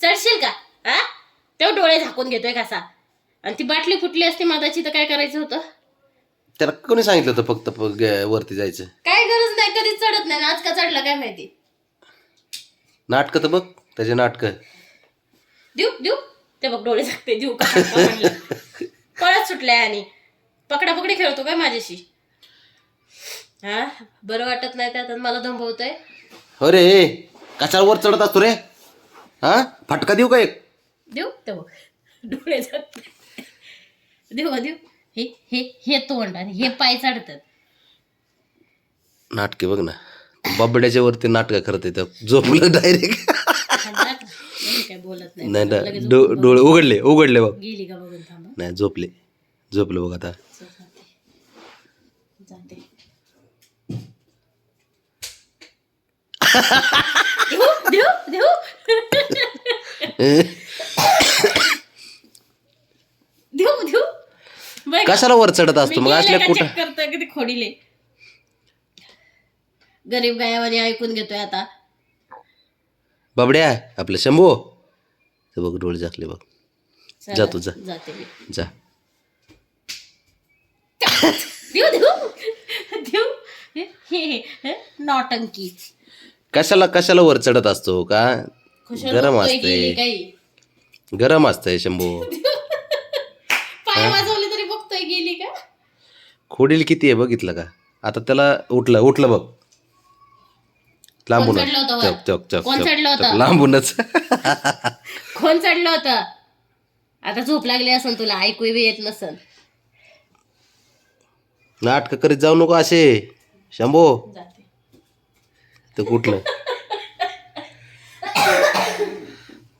चढशील का? हा तेव्हा डोळे झाकून घेतोय कसा आणि ती बाटली फुटली असती मधाची तर काय करायचं होतं? त्याला कोणी सांगितलं होतं फक्त प- ग- वरती जायचं? काय गरज नाही कधीच चढत नाही. ना आज का चढला काय माहिती? नाटकं तर बघ त्याचे नाटकं. देऊ देऊ. ते बघ डोळे झाकते देऊ का? का म्हणलं. पळत सुटलाय आणि. पकडा पकडी खेळतो काय माझ्याशी? हा बरं वाटत नाही त्यात आणि मला दंबवतोय अरे कशाला वर चढत असतो रे? हा? फटका देऊ का एक? देऊ ते. बघ डोळे देऊ का देऊ? हे हे हे तोंड आणि हे पाय चढतात. नाटके बघ ना. बाबड्याच्या वरती नाटकं करत येतं झोपलं डायरेक्ट? नाही काय बोलत नाही. नाही ना लगेच डो डोळे उघडले उघडले बघ. गेली का बघून थांबा नाही झोपले. झोपलं बघ आता. जाते जाते. देऊ देऊ देऊ. देऊ देऊ. बघ, कशाला वर चढत असतो? मी मग गेले असल्या का कुठं? check करतोय किती खोडीले. गरीब गायावाने ऐकून घेतोय आता. बाबड्या आपलं शंभू. ते बघ डोळे झाकले बघ. चला, जा तू, जा. जाते मी. जा. देऊ देऊ. देऊ. हे हे हे नौटंकी कशाला कशाला वर चढत असतो का? खुशाल गरम असते. गरम असतंय शंभू. पाय वाजवले तरी बघतोय गेली का? खोडील किती आहे बघितलं का? आता त्याला उठलं उठलं बघ. लांबूनच? चक चक चक? लांबूनच. कोण चढलं होतं? आता झोप लागली असन तुला ऐकू बी येत नसन नाटक करीत जाऊ नको असे. शंभू. तर कुठलं?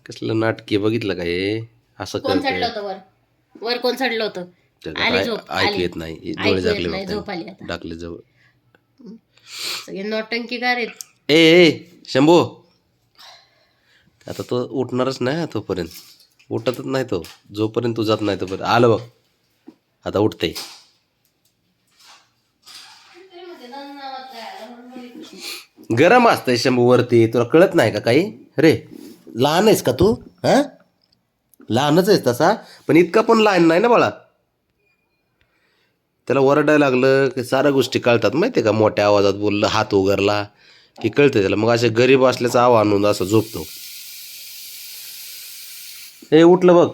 कसलं नाटकी बघितलं का हे? असं कोण चढलं करत होतं वर? वर कोण चढलं होतं? आली झोप ऐकू आली. येत नाही. ऐकू डोळे येत झाकले नाही, झोप आली. टाकले जवळ. सगळे नौटंकी आहेत. ए ए शंभू. आता तो उठणारच नाही हा तोपर्यंत. उठतच नाही तो. जोपर्यंत तू जात नाही तोपर्यंत. आलं बघ. आता उठते गरम असतंय शंभू वरती. तुला कळत नाही का काही? रे. लहान आहेस का तू? हा? लहानच आहेस तसा? पण इतका पण लहान नाही ना बाळा. त्याला ओरडायला लागलं की साऱ्या गोष्टी कळतात माहिती का? मोठ्या आवाजात बोललं हात उगारला की कळतं त्याला. मग असे गरीब असल्याचं आव आणून असं झोपतो. ए उठलं बघ.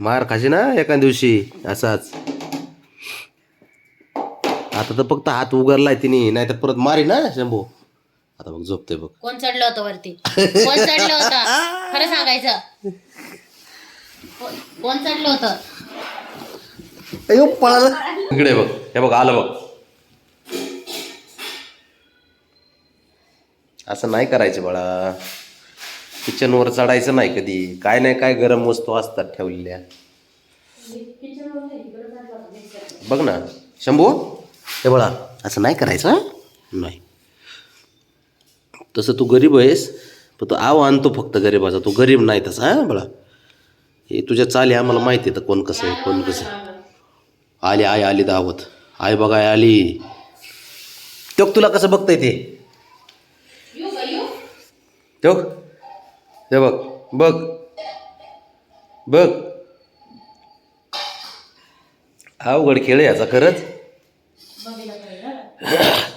मार खाशी ना एका दिवशी असाच. आता तर फक्त हात उगारलाय तिने नाही तर परत मारी ना शंभू. आता बघ झोपते बघ. कोण चढलं होतं वरती? कोण चढलं होतं? खरं सांगायचं. कोण- कोण चढलं होतं? पळाला. इकडे बघ हे बघ आलं बघ. असं नाही करायचं बाळा. किचनवर चढायचं नाही कधी. काय नाही काय गरम वस्तू असतात ठेवलेल्या. बघ ना शंभू. हे बाळा असं नाही करायचं नाही. तसं तू गरीब आहेस पण तू आव आणतो फक्त गरीबाचा तू गरीब नाही तसा हा बळा? हे तुझ्या चाली आम्हाला माहिती आहे तर कोण कसं आहे कोण कसं आहे. आली आई आली दावत. आई बघाय आली. तो तुला कसं बघतंय ते? येऊ तो हे बघ बघ. बघ. अवघड खेळ याचा खरंच. Yeah.